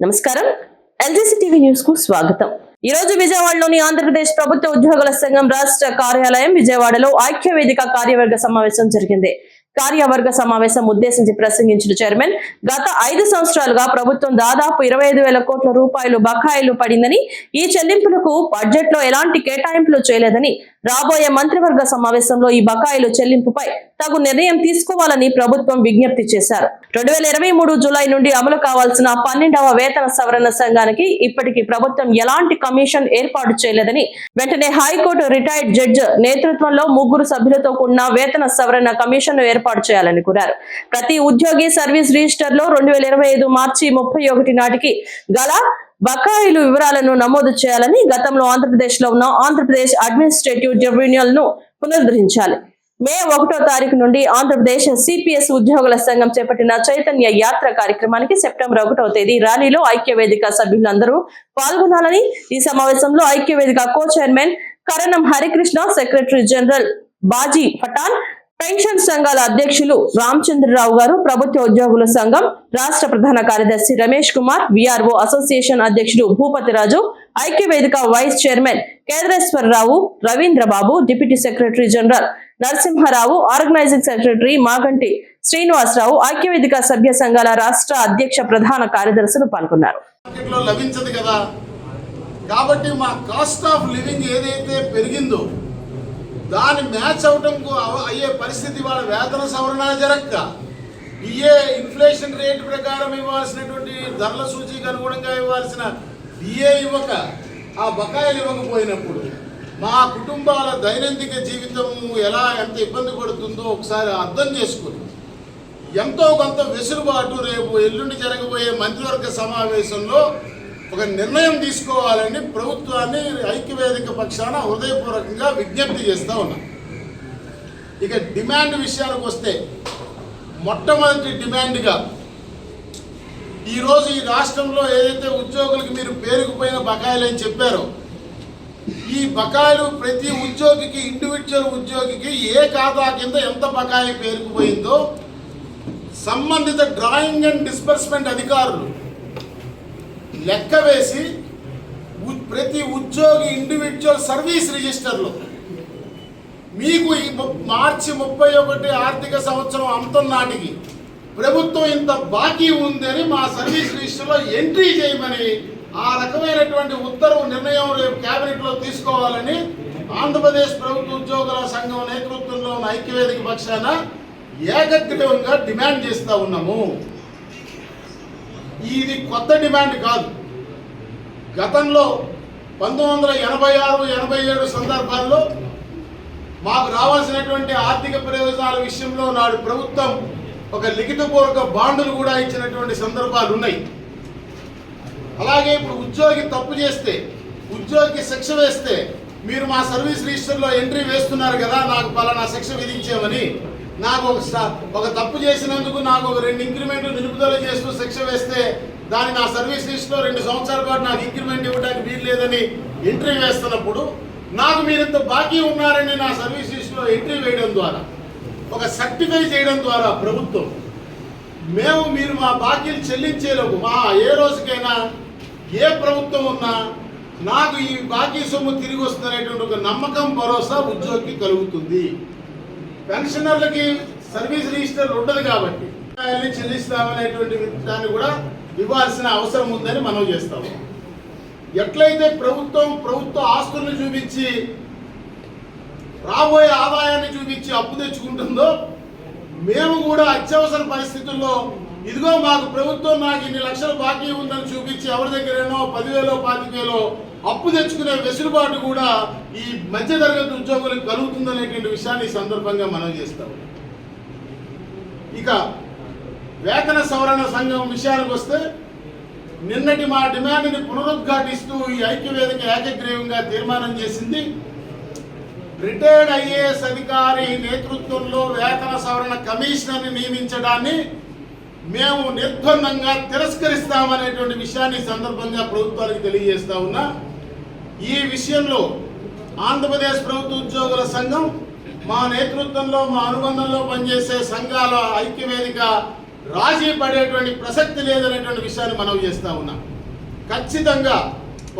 నమస్కారం. LGC TV న్యూస్కు స్వాగతం. ఈ రోజు విజయవాడలోని ఆంధ్రప్రదేశ్ ప్రభుత్వ ఉద్యోగుల సంఘం రాష్ట్ర కార్యాలయం విజయవాడలో ఐక్య వేదిక కార్యవర్గ సమావేశం జరిగింది. కార్యవర్గ సమావేశం ఉద్దేశించి ప్రసంగించిన చైర్మన్ గత ఐదు సంవత్సరాలుగా ప్రభుత్వం దాదాపు ఇరవై ఐదు వేల కోట్ల రూపాయలు బకాయిలు పడిందని ఈ చెల్లింపులకు బడ్జెట్లో ఎలాంటి కేటాయింపులు చేయలేదని రాబోయే మంత్రివర్గ సమావేశంలో ఈ బకాయిలు చెల్లింపుపై తగు నిర్ణయం తీసుకోవాలని ప్రభుత్వం విజ్ఞప్తి చేశారు. రెండు వేల ఇరవై మూడు జూలై నుండి అమలు కావాల్సిన పన్నెండవ వేతన సవరణ సంఘానికి ఇప్పటికీ ప్రభుత్వం ఎలాంటి కమిషన్ ఏర్పాటు చేయలేదని వెంటనే హైకోర్టు రిటైర్డ్ జడ్జ్ నేతృత్వంలో ముగ్గురు సభ్యులతో కూడిన వేతన సవరణ కమిషన్ ఏర్పాటు చేయాలని కోరారు. ప్రతి ఉద్యోగి సర్వీస్ రిజిస్టర్లో రెండు వేల ఇరవై ఐదు మార్చి ముప్పై ఒకటి నాటికి గల బకాయిలు వివరాలను నమోదు చేయాలని గతంలో ఆంధ్రప్రదేశ్లో ఉన్న ఆంధ్రప్రదేశ్ అడ్మినిస్ట్రేటివ్ ట్రిబ్యునల్ను పునరుద్ధరించాలి. మే ఒకటో తారీఖు నుండి ఆంధ్రప్రదేశ్ సిపిఎస్ ఉద్యోగుల సంఘం చేపట్టిన చైతన్య యాత్ర కార్యక్రమానికి సెప్టెంబర్ ఒకటో తేదీ ర్యాలీలో ఐక్య వేదిక సభ్యులందరూ పాల్గొనాలని ఈ సమావేశంలో Aikya Vedika co chairman Karanam Harikrishna secretary general Baji Pathan pension సంఘాల అధ్యక్షులు రామచంద్రరావు గారు ప్రభుత్వ ఉద్యోగుల సంఘం రాష్ట్ర ప్రధాన కార్యదర్శి రమేష్ కుమార్ విఆర్ఓ అసోసియేషన్ అధ్యక్షుడు Bhupathiraju Aikya Vedika vice chairman Kendreswara Rao Ravindra Babu deputy secretary general Narasimha Rao organising secretary Maganti Srinivasa Rao Aikya Vedika సభ్య సంఘాల రాష్ట్ర అధ్యక్ష ప్రధాన కార్యదర్శులు పాల్గొన్నారు. కాబట్టి మా కాస్ట్ ఆఫ్ లివింగ్ ఏదైతే పెరిగిందో దాని మ్యాచ్ అవటం అవ- అయ్యే పరిస్థితి వాళ్ళ వేతన సవరణ జరగక డిఏ ఇన్ఫ్లేషన్ రేట్ ప్రకారం ఇవ్వాల్సినటువంటి ధరల సూచికి అనుగుణంగా ఇవ్వాల్సిన డిఏ ఇవ్వక ఆ బకాయిలు ఇవ్వకపోయినప్పుడు మా కుటుంబాల దైనందిక జీవితం ఎలా ఎంత ఇబ్బంది పడుతుందో ఒకసారి అర్థం చేసుకుని ఎంతో కొంత వెసులుబాటు రేపు ఎల్లుండి జరగబోయే మంత్రివర్గ సమావేశంలో ఒక నిర్ణయం తీసుకోవాలని ప్రభుత్వాన్ని ఐక్యవేదిక పక్షాన హృదయపూర్వకంగా విజ్ఞప్తి చేస్తూ ఉన్నాం. ఇక డిమాండ్ విషయానికి వస్తే మొట్టమొదటి డిమాండ్గా ఈరోజు ఈ రాష్ట్రంలో ఏదైతే ఉద్యోగులకు మీరు పేరుకుపోయిన బకాయిలు అని చెప్పారో ఈ బకాయిలు ప్రతి ఉద్యోగికి ఇండివిజువల్ ఉద్యోగికి ఏ ఖాతా కింద ఎంత బకాయి పేరుకుపోయిందో సంబంధిత డ్రాయింగ్ అండ్ డిస్బర్స్మెంట్ అధికారులు లెక్క వేసి ఉ- ప్రతి ఉద్యోగి ఇండివిజువల్ సర్వీస్ రిజిస్టర్లో మీకు ఈ మార్చి ముప్పై ఒకటి ఆర్థిక సంవత్సరం అంతం నాటికి ప్రభుత్వం ఇంత బాకీ ఉందని మా సర్వీస్ రిజిస్టర్లో ఎంట్రీ చేయమని ఆ రకమైనటువంటి ఉత్తర్వు నిర్ణయం రేపు కేబినెట్లో తీసుకోవాలని ఆంధ్రప్రదేశ్ ప్రభుత్వ ఉద్యోగుల సంఘం నేతృత్వంలో ఉన్న ఐక్యవేదిక పక్షాన ఏకగ్రీవంగా డిమాండ్ చేస్తూ ఉన్నాము. ఇది కొత్త డిమాండ్ కాదు. గతంలో పంతొమ్మిది వందల ఎనభై ఆరు ఎనభై ఏడు సందర్భాల్లో మాకు రావాల్సినటువంటి ఆర్థిక ప్రయోజనాల విషయంలో నాడు ప్రభుత్వం ఒక లిఖితపూర్వక బాండులు కూడా ఇచ్చినటువంటి సందర్భాలు ఉన్నాయి. అలాగే ఇప్పుడు ఉద్యోగి తప్పు చేస్తే ఉద్యోగికి శిక్ష వేస్తే మీరు మా సర్వీస్ రిజిస్టర్లో ఎంట్రీ వేస్తున్నారు కదా నాకు పలానా శిక్ష విధించామని నాకు ఒక ఒక తప్పు చేసినందుకు నాకు ఒక రెండు ఇంక్రిమెంట్లు నిలుపుదల చేస్తూ శిక్ష వేస్తే దాన్ని నా సర్వీస్ లిస్ట్లో రెండు సంవత్సరాల పాటు నాకు ఇంక్రిమెంట్ ఇవ్వడానికి వీలు లేదని ఎంట్రీ వేస్తున్నప్పుడు నాకు మీరు ఇంత బాకీ ఉన్నారని నా సర్వీస్ లిస్ట్లో ఎంట్రీ వేయడం ద్వారా ఒక సర్టిఫై చేయడం ద్వారా ప్రభుత్వం మేము మీరు మా బాకీలు చెల్లించేలోపు మా ఏ రోజుకైనా ఏ ప్రభుత్వం ఉన్నా నాకు ఈ బాకీ సొమ్ము తిరిగి వస్తుందనేటువంటి ఒక నమ్మకం భరోసా ఉద్యోగికి కలుగుతుంది. పెన్షనర్లకి సర్వీస్ రిజిస్టర్ ఉండదు కాబట్టి చెల్లిస్తామనేటువంటి దాన్ని కూడా ఇవ్వాల్సిన అవసరం ఉందని మనం చేస్తాము ఎట్లయితే ప్రభుత్వం ప్రభుత్వ ఆస్తులను చూపించి రాబోయే ఆదాయాన్ని చూపించి అప్పు తెచ్చుకుంటుందో మేము కూడా అత్యవసర పరిస్థితుల్లో ఇదిగో మాకు ప్రభుత్వం నాకు ఇన్ని లక్షలు బాకీ ఉందని చూపించి ఎవరి దగ్గరేనో పదివేలో పాతికేలో అప్పు తెచ్చుకునే వెసులుబాటు కూడా ఈ మధ్య తరగతి ఉద్యోగులకు కలుగుతుందనేటువంటి విషయాన్ని ఈ సందర్భంగా మనం చేస్తాం. ఇక వేతన సవరణ సంఘం విషయానికి వస్తే నిన్నటి మా డిమాండ్ని పునరుద్ఘాటిస్తూ ఈ ఐక్యవేదిక ఏకగ్రీవంగా తీర్మానం చేసింది. రిటైర్డ్ ఐఏఎస్ అధికారి నేతృత్వంలో వేతన సవరణ కమిషనర్ని నియమించడాన్ని మేము నిర్బంధంగా తిరస్కరిస్తామనేటువంటి విషయాన్ని సందర్భంగా ప్రభుత్వానికి తెలియజేస్తా ఉన్నా. ఈ విషయంలో ఆంధ్రప్రదేశ్ ప్రభుత్వ ఉద్యోగుల సంఘం మా నేతృత్వంలో మా అనుబంధంలో పనిచేసే సంఘాల ఐక్యవేదిక రాజీ పడేటువంటి ప్రసక్తి లేదనేటువంటి విషయాన్ని మనం చేస్తా ఉన్నాం. ఖచ్చితంగా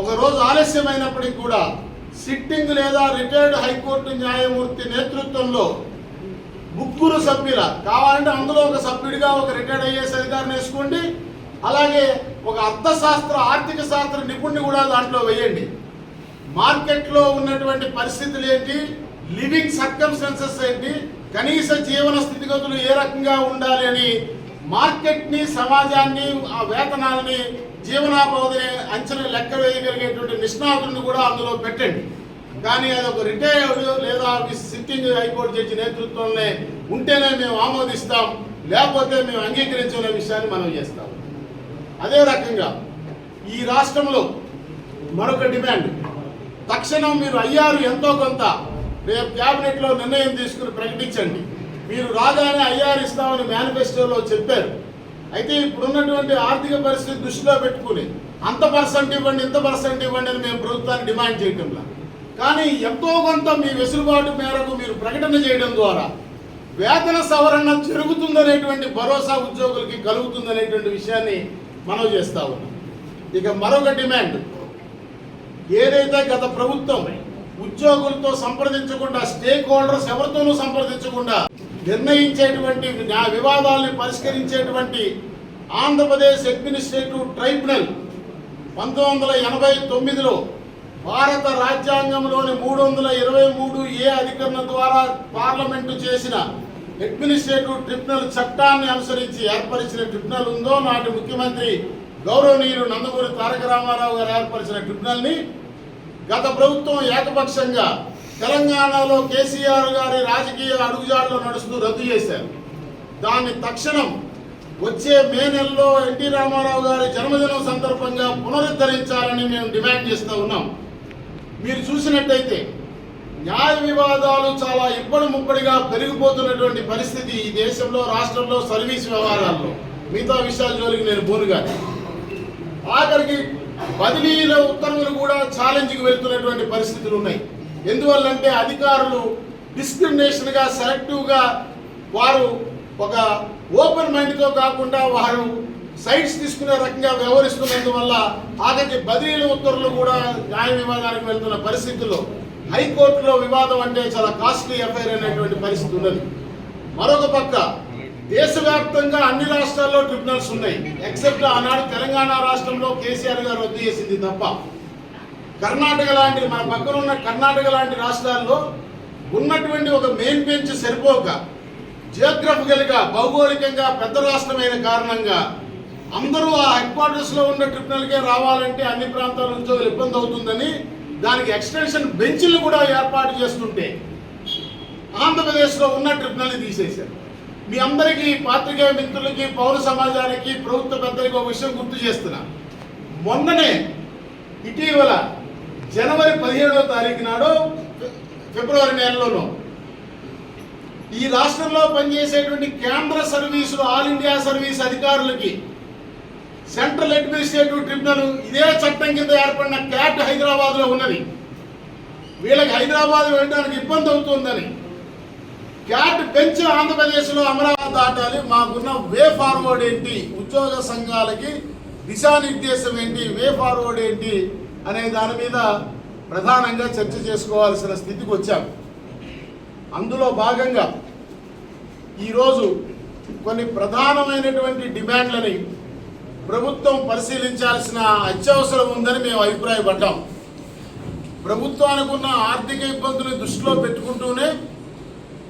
ఒకరోజు ఆలస్యమైనప్పటికీ కూడా సిట్టింగ్ లేదా రిటైర్డ్ హైకోర్టు న్యాయమూర్తి నేతృత్వంలో ముగ్గురు సభ్యుల కావాలంటే అందులో ఒక సభ్యుడిగా ఒక రిటైర్డ్ ఐఏఎస్ అధికారిని వేసుకోండి. అలాగే ఒక అర్థశాస్త్ర ఆర్థిక శాస్త్ర నిపుణుని కూడా దాంట్లో వేయండి. మార్కెట్లో ఉన్నటువంటి పరిస్థితులు ఏంటి? లివింగ్ సర్కమ్స్టెన్సెస్ ఏంటి? కనీస జీవన స్థితిగతులు ఏ రకంగా ఉండాలి అని మార్కెట్ని సమాజాన్ని ఆ వేతనాలని జీవనాభోదని అంచనా లెక్క వేయగలిగేటువంటి నిష్ణాతులను కూడా అందులో పెట్టండి. కానీ అది ఒక రిటైర్డ్ లేదా సిట్టింగ్ హైకోర్టు జడ్జి నేతృత్వంలో ఉంటేనే మేము ఆమోదిస్తాం లేకపోతే మేము అంగీకరించుకునే విషయాన్ని మనం చేస్తాం. అదే రకంగా ఈ రాష్ట్రంలో మరొక డిమాండ్. తక్షణం మీరు అయ్యారు ఎంతో కొంత రేపు క్యాబినెట్లో నిర్ణయం తీసుకుని ప్రకటించండి. మీరు రాగానే అయ్యారు ఇస్తామని మేనిఫెస్టోలో చెప్పారు. అయితే ఇప్పుడున్నటువంటి ఆర్థిక పరిస్థితి దృష్టిలో పెట్టుకుని అంత పర్సెంట్ ఇవ్వండి ఇంత పర్సెంట్ ఇవ్వండి అని మేము ప్రభుత్వాన్ని డిమాండ్ చేయటంలా. కానీ ఎంతో కొంత మీ వెసులుబాటు మేరకు మీరు ప్రకటన చేయడం ద్వారా వేతన సవరణ జరుగుతుందనేటువంటి భరోసా ఉద్యోగులకి కలుగుతుందనేటువంటి విషయాన్ని మనం చేస్తా ఉన్నాం. ఇక మరొక డిమాండ్. ఏదైతే గత ప్రభుత్వం ఉద్యోగులతో సంప్రదించకుండా స్టేక్ హోల్డర్స్ ఎవరితోనూ సంప్రదించకుండా నిర్ణయించేటువంటి న్యాయ వివాదాలను పరిష్కరించేటువంటి ఆంధ్రప్రదేశ్ అడ్మినిస్ట్రేటివ్ ట్రైబ్యునల్ పంతొమ్మిది వందల ఎనభై తొమ్మిదిలో భారత రాజ్యాంగంలోని మూడు వందల ఇరవై మూడు ఏ అధికరణ ద్వారా పార్లమెంటు చేసిన అడ్మినిస్ట్రేటివ్ ట్రిబ్యునల్ చట్టాన్ని అనుసరించి ఏర్పరిచిన ట్రిబ్యునల్ ఉందో నాటి ముఖ్యమంత్రి గౌరవనీయులు నందమూరి తారక రామారావు గారు ఏర్పరిచిన ట్రిబ్యునల్ని గత ప్రభుత్వం ఏకపక్షంగా తెలంగాణలో కేసీఆర్ గారి రాజకీయ అడుగుజాడలో నడుస్తూ రద్దు చేశారు. దాన్ని తక్షణం వచ్చే మే నెలలో ఎన్టీ రామారావు గారి జన్మదినం సందర్భంగా పునరుద్ధరించాలని మేము డిమాండ్ చేస్తూ ఉన్నాం. మీరు చూసినట్టయితే న్యాయ వివాదాలు చాలా ఇబ్బడి ముబ్బడిగా పెరిగిపోతున్నటువంటి పరిస్థితి ఈ దేశంలో రాష్ట్రంలో సర్వీస్ వ్యవహారాల్లో. మిగతా విషయాల జోలికి నేను పోనుగాను ఆఖరికి బదిలీల ఉత్తర్వులు కూడా ఛాలెంజ్కి వెళ్తున్నటువంటి పరిస్థితులు ఉన్నాయి. ఎందువల్లంటే అధికారులు డిస్క్రిమినేషన్గా సెలెక్టివ్గా వారు ఒక ఓపెన్ మైండ్తో కాకుండా వారు సైట్స్ తీసుకునే రకంగా వ్యవహరిస్తున్నందువల్ల ఆఖరికి బదిలీల ఉత్తర్వులు కూడా న్యాయ వివాదానికి వెళ్తున్న పరిస్థితుల్లో హైకోర్టులో వివాదం అంటే చాలా కాస్ట్లీ ఎఫ్ఐఆర్ అనేటువంటి పరిస్థితి ఉన్నది. మరొక పక్క దేశవ్యాప్తంగా అన్ని రాష్ట్రాల్లో ట్రిబ్యునల్స్ ఉన్నాయి. ఎక్సెప్ట్ ఆనాడు తెలంగాణ రాష్ట్రంలో కేసీఆర్ గారు రద్దు చేసింది తప్ప. కర్ణాటక లాంటి మన పక్కన ఉన్న కర్ణాటక లాంటి రాష్ట్రాల్లో ఉన్నటువంటి ఒక మెయిన్ బెంచ్ సరిపోక జియోగ్రఫికల్గా భౌగోళికంగా పెద్ద రాష్ట్రమైన కారణంగా అందరూ ఆ హెడ్ క్వార్టర్స్లో ఉన్న ట్రిబ్యునల్కే రావాలంటే అన్ని ప్రాంతాల నుంచో ఇబ్బంది అవుతుందని దానికి ఎక్స్టెన్షన్ బెంచ్లు కూడా ఏర్పాటు చేస్తుంటే ఆంధ్రప్రదేశ్లో ఉన్న ట్రిబ్యునల్ని తీసేశారు. మీ అందరికీ పాత్రికేయ మిత్రులకి పౌర సమాజానికి ప్రభుత్వ పెద్దలకి ఒక విషయం గుర్తు చేస్తున్నా. మొన్ననే ఇటీవల జనవరి పదిహేడవ తారీఖు నాడు ఫిబ్రవరి నెలలోనూ ఈ రాష్ట్రంలో పనిచేసేటువంటి కేంద్ర సర్వీసులు ఆల్ ఇండియా సర్వీస్ అధికారులకి సెంట్రల్ అడ్మినిస్ట్రేటివ్ ట్రిబ్యునల్ ఇదే చట్టం కింద ఏర్పడిన క్యాట్ హైదరాబాద్లో ఉన్నది. వీళ్ళకి హైదరాబాద్ వెళ్ళడానికి ఇబ్బంది అవుతుందని క్యాట్ బెంచ్ ఆంధ్రప్రదేశ్లో అమరావతి దాటాలి. మాకున్న వే ఫార్వర్డ్ ఏంటి? ఉద్యోగ సంఘాలకి దిశానిర్దేశం ఏంటి? వే ఫార్వర్డ్ ఏంటి? అనే దాని మీద ప్రధానంగా చర్చ చేసుకోవాల్సిన స్థితికి వచ్చాం. అందులో భాగంగా ఈరోజు కొన్ని ప్రధానమైనటువంటి డిమాండ్లని ప్రభుత్వం పరిశీలించాల్సిన అత్యవసరం ఉందని మేము అభిప్రాయపడ్డాం. ప్రభుత్వానికి ఉన్న ఆర్థిక ఇబ్బందులు దృష్టిలో పెట్టుకుంటూనే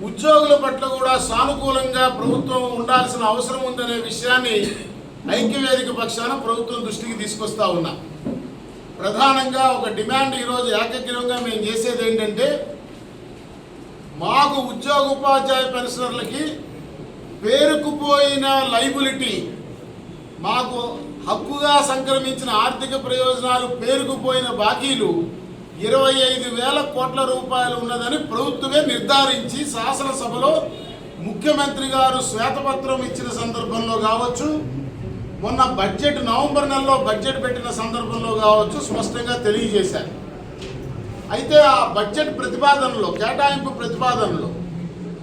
ఉద్యోగుల పట్ల కూడా సానుకూలంగా ప్రభుత్వం ఉండాల్సిన అవసరం ఉందనే విషయాన్ని ఐక్యవేదిక పక్షాన ప్రభుత్వం దృష్టికి తీసుకొస్తా ఉన్నా. ప్రధానంగా ఒక డిమాండ్ ఈరోజు ఏకగ్రీవంగా మేము చేసేది ఏంటంటే మాకు ఉద్యోగ ఉపాధ్యాయ పెన్షనర్లకి పేరుకుపోయిన లైబిలిటీ మాకు హక్కుగా సంక్రమించిన ఆర్థిక ప్రయోజనాలు పేరుకుపోయిన బాకీలు ఇరవై ఐదు వేల కోట్ల రూపాయలు ఉన్నదని ప్రభుత్వమే నిర్ధారించి శాసనసభలో ముఖ్యమంత్రి గారు శ్వేతపత్రం ఇచ్చిన సందర్భంలో కావచ్చు మొన్న బడ్జెట్ నవంబర్ నెలలో బడ్జెట్ పెట్టిన సందర్భంలో కావచ్చు స్పష్టంగా తెలియజేశారు. అయితే ఆ బడ్జెట్ ప్రతిపాదనలో కేటాయింపు ప్రతిపాదనలో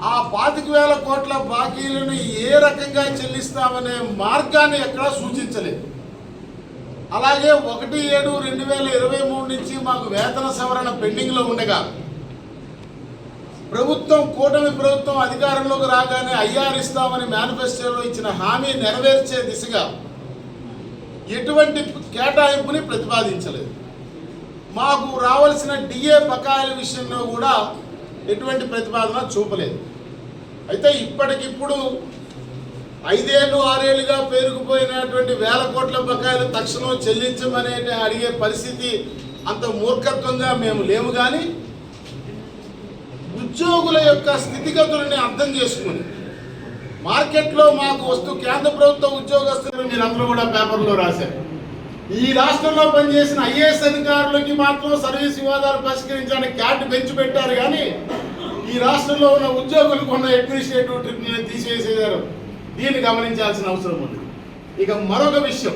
ఆ పాతిక వేల కోట్ల బాకీలను ఏ రకంగా చెల్లిస్తామనే మార్గాన్ని ఎక్కడా సూచించలేదు. అలాగే ఒకటి ఏడు రెండు వేల ఇరవై మూడు నుంచి మాకు వేతన సవరణ పెండింగ్లో ఉండగా ప్రభుత్వం కూటమి ప్రభుత్వం అధికారంలోకి రాగానే ఐఆర్ ఇస్తామని మేనిఫెస్టోలో ఇచ్చిన హామీ నెరవేర్చే దిశగా ఎటువంటి కేటాయింపుని ప్రతిపాదించలేదు. మాకు రావాల్సిన డిఏ బకాయిల విషయంలో కూడా ఎటువంటి ప్రతిపాదన చూపలేదు. అయితే ఇప్పటికిప్పుడు ఐదేళ్ళు ఆరేళ్ళుగా పేరుకుపోయినటువంటి వేల కోట్ల బకాయిలు తక్షణం చెల్లించమనే అడిగే పరిస్థితి అంత మూర్ఖత్వంగా మేము లేము కానీ ఉద్యోగుల యొక్క స్థితిగతులని అర్థం చేసుకుని మార్కెట్లో మాకు వస్తూ కేంద్ర ప్రభుత్వ ఉద్యోగస్తులు మీరందరూ కూడా పేపర్లో రాశారు. ఈ రాష్ట్రంలో పనిచేసిన ఐఏఎస్ అధికారులకి మాత్రం సర్వీస్ వివాదాలు పరిష్కరించడానికి క్యాట్ పెంచి పెట్టారు కానీ ఈ రాష్ట్రంలో ఉన్న ఉద్యోగులకు ఉన్న అడ్మినిస్ట్రేటివ్ ట్రిబ్యునల్ తీసేసేదారు దీన్ని గమనించాల్సిన అవసరం ఉంది. ఇక మరొక విషయం.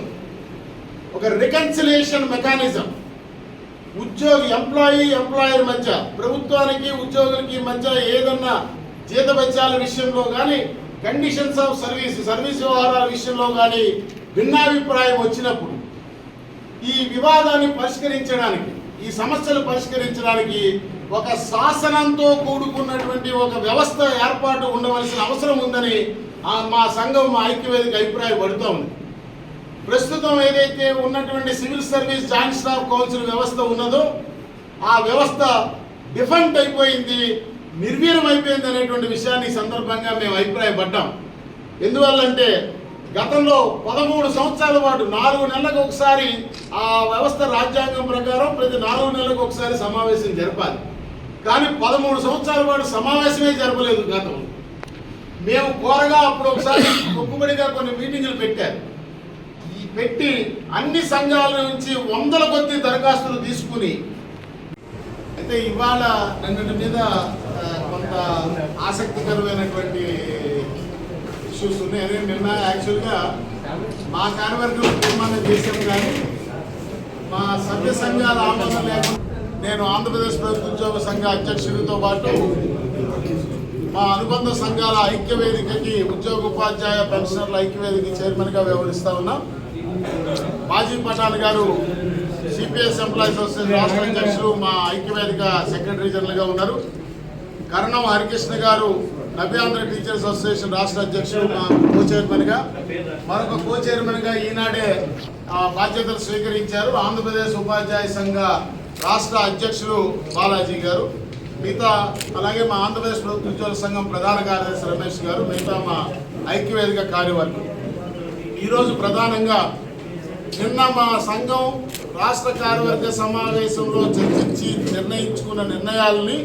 ఒక రికన్సిలేషన్ మెకానిజం. ఉద్యోగి ఎంప్లాయీ ఎంప్లాయర్ మధ్య ప్రభుత్వానికి ఉద్యోగులకి మధ్య ఏదన్నా జీతభత్యాల విషయంలో కానీ కండిషన్స్ ఆఫ్ సర్వీస్ సర్వీస్ వ్యవహారాల విషయంలో కానీ భిన్నాభిప్రాయం వచ్చినప్పుడు ఈ వివాదాన్ని పరిష్కరించడానికి ఈ సమస్యలు పరిష్కరించడానికి ఒక శాసనంతో కూడుకున్నటువంటి ఒక వ్యవస్థ ఏర్పాటు ఉండవలసిన అవసరం ఉందని మా సంఘం మా ఐక్యవేదిక అభిప్రాయపడుతూ ఉంది. ప్రస్తుతం ఏదైతే ఉన్నటువంటి civil service joint staff council వ్యవస్థ ఉన్నదో ఆ వ్యవస్థ డిఫెంట్ అయిపోయింది నిర్వీర్యం అయిపోయింది అనేటువంటి విషయాన్ని సందర్భంగా మేము అభిప్రాయపడ్డాం. ఎందువల్లంటే గతంలో పదమూడు సంవత్సరాల పాటు నాలుగు నెలలకు ఒకసారి ఆ వ్యవస్థ రాజ్యాంగం ప్రకారం ప్రతి నాలుగు నెలలకు ఒకసారి సమావేశం జరపాలి. కానీ పదమూడు సంవత్సరాల పాటు సమావేశమే జరపలేదు గతంలో మేము కోరగా అప్పుడు ఒకసారి మొక్కుబడిగా కొన్ని మీటింగులు పెట్టారు. ఈ పెట్టి అన్ని సంఘాల నుంచి వందల కొద్ది దరఖాస్తులు తీసుకుని అయితే ఇవాళ నిన్నటి మీద కొంత ఆసక్తికరమైనటువంటి ఇష్యూస్ ఉన్నాయి. నిన్న యాక్చువల్గా మా కార్యవర్గం తీర్మానం చేశాం కానీ మా సభ్య సంఘాల ఆమోదం లేకుండా నేను ఆంధ్రప్రదేశ్ ప్రభుత్వ ఉద్యోగ సంఘ అధ్యక్షుడితో పాటు మా అనుబంధ సంఘాల ఐక్య వేదికకి ఉద్యోగ ఉపాధ్యాయ పెన్షనర్ల ఐక్యవేదిక చైర్మన్గా వ్యవహరిస్తా ఉన్నాం. మాజీ పఠాన్ గారు సిపిఎస్ ఎంప్లాయీస్ అసోసియేషన్ రాష్ట్ర అధ్యక్షులు మా ఐక్యవేదిక సెక్రటరీ జనరల్గా ఉన్నారు. కరణం హరికృష్ణ గారు నభ్యాంధ్ర టీచర్స్ అసోసియేషన్ రాష్ట్ర అధ్యక్షుడు మా కో చైర్మన్గా మరొక కో చైర్మన్గా ఈనాడే బాధ్యతలు స్వీకరించారు ఆంధ్రప్రదేశ్ ఉపాధ్యాయ సంఘ రాష్ట్ర అధ్యక్షులు బాలాజీ గారు మిగతా అలాగే మా ఆంధ్రప్రదేశ్ ప్రభుత్వ ఉద్యోగుల సంఘం ప్రధాన కార్యదర్శి రమేష్ గారు మిగతా మా ఐక్యవేదిక కార్యవర్గం. ఈరోజు ప్రధానంగా నిన్న మా సంఘం రాష్ట్ర కార్యవర్గ సమావేశంలో చర్చించి నిర్ణయించుకున్న నిర్ణయాలని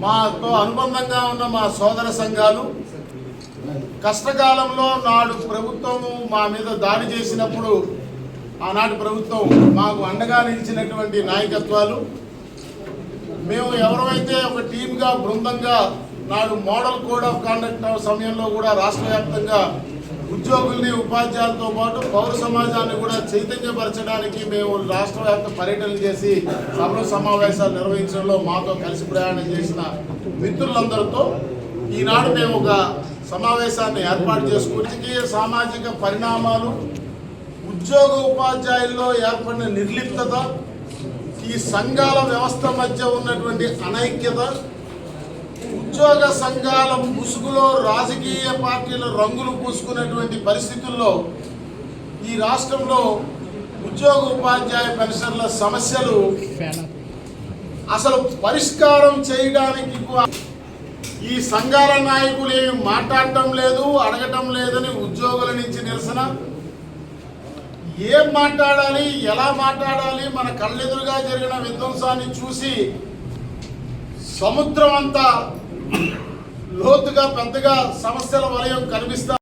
మాతో అనుబంధంగా ఉన్న మా సోదర సంఘాలు కష్టకాలంలో నాడు ప్రభుత్వము మా మీద దాడి చేసినప్పుడు ఆనాటి ప్రభుత్వం మాకు అండగా నిలిచినటువంటి నాయకత్వాలు. మేము ఎవరైతే ఒక టీమ్గా బృందంగా నాడు మోడల్ కోడ్ ఆఫ్ కాండక్ట్ సమయంలో కూడా రాష్ట్ర వ్యాప్తంగా ఉద్యోగుల్ని ఉపాధ్యాయులతో పాటు పౌర సమాజాన్ని కూడా చైతన్యపరచడానికి మేము రాష్ట్ర వ్యాప్త పర్యటనలు చేసి సభ సమావేశాలు నిర్వహించడంలో మాతో కలిసి ప్రయాణం చేసిన మిత్రులందరితో ఈనాడు మేము ఒక సమావేశాన్ని ఏర్పాటు చేసుకుని సామాజిక పరిణామాలు ఉద్యోగ ఉపాధ్యాయుల్లో ఏర్పడిన నిర్లిప్తత ఈ సంఘాల వ్యవస్థ మధ్య ఉన్నటువంటి అనైక్యత ఉద్యోగ సంఘాల ముసుగులో రాజకీయ పార్టీల రంగులు పూసుకున్నటువంటి పరిస్థితుల్లో ఈ రాష్ట్రంలో ఉద్యోగ ఉపాధ్యాయ పెన్షన్ల సమస్యలు అసలు పరిష్కారం చేయడానికి ఈ సంఘాల నాయకులు ఏమి మాట్లాడటం లేదు అడగటం లేదని ఉద్యోగుల నుంచి నిరసన. ఏం మాట్లాడాలి ఎలా మాట్లాడాలి మన కళ్ళెదురుగా జరిగిన విధ్వంసాన్ని చూసి సముద్రం అంతా లోతుగా పెద్దగా సమస్యల వలయం కనిపిస్తా